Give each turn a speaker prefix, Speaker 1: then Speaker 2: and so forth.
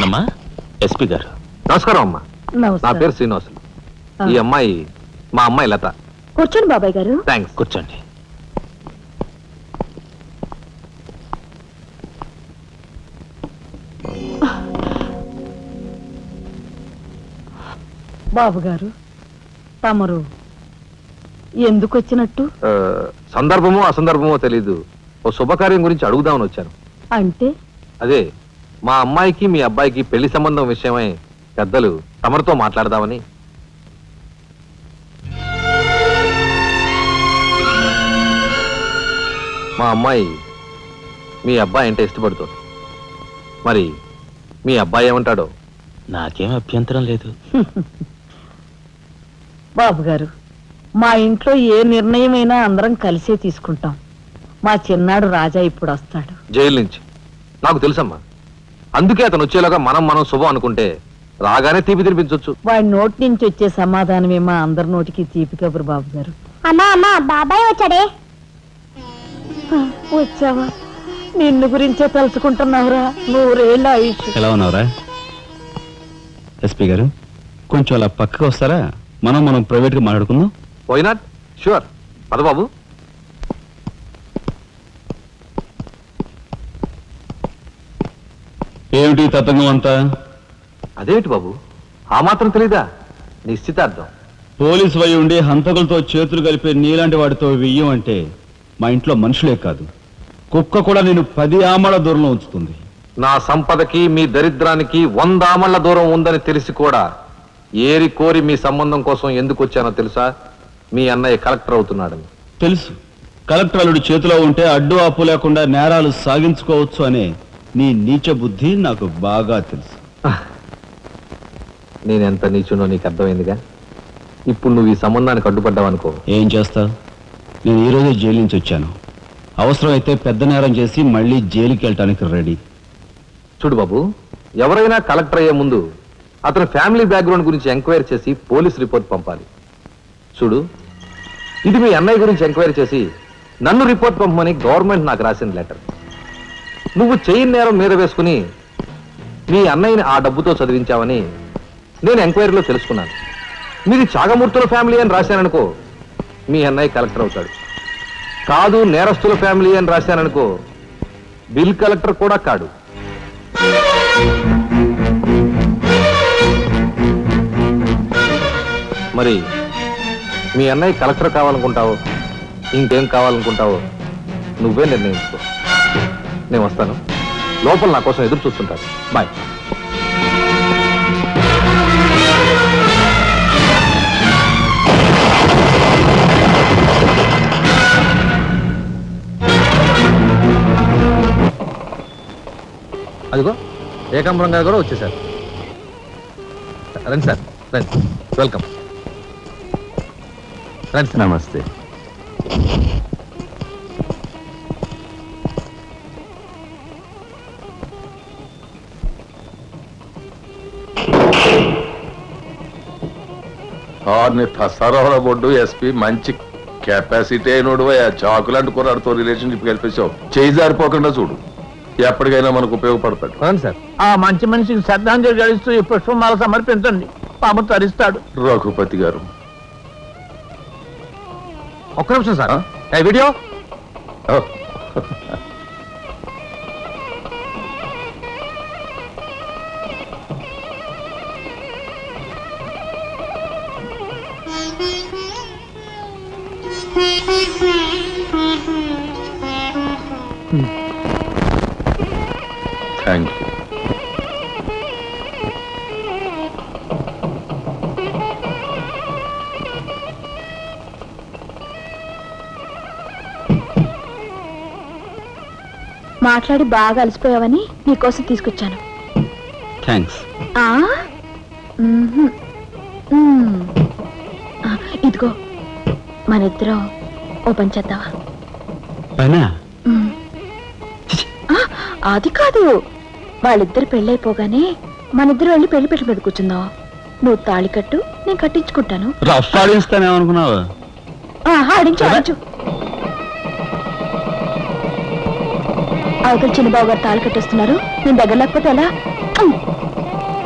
Speaker 1: నానమ్మా ఎస్పీ గారు.
Speaker 2: నమస్కారం అమ్మా. నా
Speaker 3: నమస్కారం
Speaker 2: పేరు శ్రీనివాసులు ఈ అమ్మాయి మా అమ్మాయి లత.
Speaker 3: కూర్చోండి బాబాయ్ గారు.
Speaker 2: థ్యాంక్స్
Speaker 1: కూర్చోండి.
Speaker 3: బాబు గారు తమరు ఎందుకు వచ్చినట్టు?
Speaker 2: ఆ, సందర్భమో అసందర్భమో తెలీదు. ఓ శుభకార్యం గురించి అడుగుదామని వచ్చాను.
Speaker 3: అంటే?
Speaker 2: అదే మా అమ్మాయికి మీ అబ్బాయికి పెళ్ళి సంబంధం విషయమై పెద్దలు తమరితో మాట్లాడదామని. మా అమ్మాయి మీ అబ్బాయి అంటే ఇష్టపడుతుంది. మరి మీ అబ్బాయి ఏమంటాడో?
Speaker 1: నాకేం అభ్యంతరం లేదు.
Speaker 3: బాబు గారు మా ఇంట్లో ఏ నిర్ణయమైనా అందరం కలిసే తీసుకుంటాం. మా చిన్నాడు రాజా ఇప్పుడు వస్తాడు
Speaker 2: జైలు నుంచి. నాకు తెలుసమ్మా అందుకే అతను వచ్చేలాగా మనం మనం శుభం అనుకుంటే రాగానే తీపి తినిపించవచ్చు
Speaker 3: వాడి నోటి నుంచి వచ్చే సమాధానమే మా అందరి నోటికి తీపి కబురు బాబు గారు.
Speaker 4: అమ్మా అమ్మా బాబాయ్ వచ్చాడే?
Speaker 3: వచ్చావా? నిన్ను గురించే తలుచుకుంటున్నావురా నూరేళ్ళ ఆయుష్.
Speaker 5: ఎలా ఉన్నావురా? ఎస్పీ గారు కొంచెం అలా పక్కకు వస్తారా? మనం మనం ప్రైవేట్గా మాట్లాడుకుందాం.
Speaker 2: వై నాట్ షూర్ పదబాబు
Speaker 5: ఏమిటి తతంగం అంతా?
Speaker 2: అదేమిటి బాబు? ఆ మాత్రం తెలీదా? నిశ్చితార్థం.
Speaker 5: పోలీసు వై ఉండి హంతకులతో చేతులు కలిపే నీలాంటి వాడితో వెయ్యం అంటే మా ఇంట్లో మనుషులే కాదు. కుక్క కూడా నేను పది ఆమల దూరంలో ఉంచుతుంది.
Speaker 2: నా సంపదకి మీ దరిద్రానికి వంద ఆమళ్ళ దూరం ఉందని తెలిసి కూడా ఏరి కోరి మీ సంబంధం కోసం ఎందుకు వచ్చానో తెలుసా? మీ అన్నయ్య కలెక్టర్ అవుతున్నాడని.
Speaker 5: తెలుసు. కలెక్టర్ అల్లుడు చేతిలో ఉంటే అడ్డు ఆపు లేకుండా నేరాలు సాగించుకోవచ్చు అనే నీ నీచ బుద్ధి నాకు బాగా తెలుసు.
Speaker 2: నేనెంత నీచునో నీకు అర్థమైందిగా? ఇప్పుడు నువ్వు ఈ సంబంధానికి అడ్డుపడ్డావనుకో
Speaker 5: ఏం చేస్తా? నేను ఈ రోజే జైలు నుంచి వచ్చాను. అవసరమైతే పెద్ద నేరం చేసి మళ్ళీ జైలుకి వెళ్ళటానికి రెడీ.
Speaker 2: చూడు బాబు ఎవరైనా కలెక్టర్ అయ్యే ముందు అతని ఫ్యామిలీ బ్యాక్గ్రౌండ్ గురించి ఎంక్వైరీ చేసి పోలీస్ రిపోర్ట్ పంపాలి. చూడు ఇది మీ అన్నయ్య గురించి ఎంక్వైరీ చేసి నన్ను రిపోర్ట్ పంపమని గవర్నమెంట్ నాకు రాసిన లెటర్. నువ్వు చెయ్యి నేరం మీద వేసుకుని మీ అన్నయ్యని ఆ డబ్బుతో చదివించావని నేను ఎంక్వైరీలో తెలుసుకున్నాను. మీది చాగమూర్తుల ఫ్యామిలీ అని రాశాననుకో మీ అన్నయ్య కలెక్టర్ అవుతాడు. కాదు నేరస్తుల ఫ్యామిలీ అని రాశాననుకో బిల్ కలెక్టర్ కూడా కాడు. మరి మీ అన్నయ్య కలెక్టర్ కావాలనుకుంటావో ఇంకేం కావాలనుకుంటావో నువ్వే నిర్ణయించుకో. నేను వస్తాను. లోపల నా కోసం ఎదురు చూస్తుంటాను బాయ్ అదిగో ఏకాంబరం గారు కూడా వచ్చేసారు. రండి సార్ రండి. వెల్కమ్ రండి సార్.
Speaker 5: నమస్తే.
Speaker 6: ఆర్ని తసారావుల బొడ్డు ఎస్పీ మంచి కెపాసిటీ అయినోడు చాకులాంటి కుర్రాడితో రిలేషన్షిప్ కల్పించావు చేయి జారిపోకుండా చూడు. ఎప్పటికైనా మనకు ఉపయోగపడతాడు.
Speaker 2: రండి సార్.
Speaker 7: ఆ మంచి మనిషికి శ్రద్ధాంజలి గడిస్తూ ఈ పుష్పమాల సమర్పించండి. పాము తరిస్తాడు.
Speaker 6: రఘుపతి గారు.
Speaker 2: ఒక్క నిమిషం సార్. వీడియో?
Speaker 6: థ్యాంక్ యూ
Speaker 4: మాట్లాడి బాగా అలసిపోయావని నీకోసం తీసుకొచ్చాను
Speaker 5: థ్యాంక్స్
Speaker 4: ఆ. మ్మ్. ఇదిగో మన ఇద్దరం ఓ పని? చేద్దావా
Speaker 5: పైనా
Speaker 4: అది కాదు. వాళ్ళిద్దరు పెళ్ళైపోగానే మన ఇద్దరు వెళ్ళి పెళ్ళి పెట్టు మీద కూర్చుందాం. నువ్వు తాళి కట్టు నేను కట్టించుకుంటాను.
Speaker 5: రఫ్
Speaker 4: ఆడించు ఆడించు. అవతల చిన్నబాబు గారు తాళి కట్టేస్తున్నారు. నేను దగ్గర లేకపోతే ఎలా.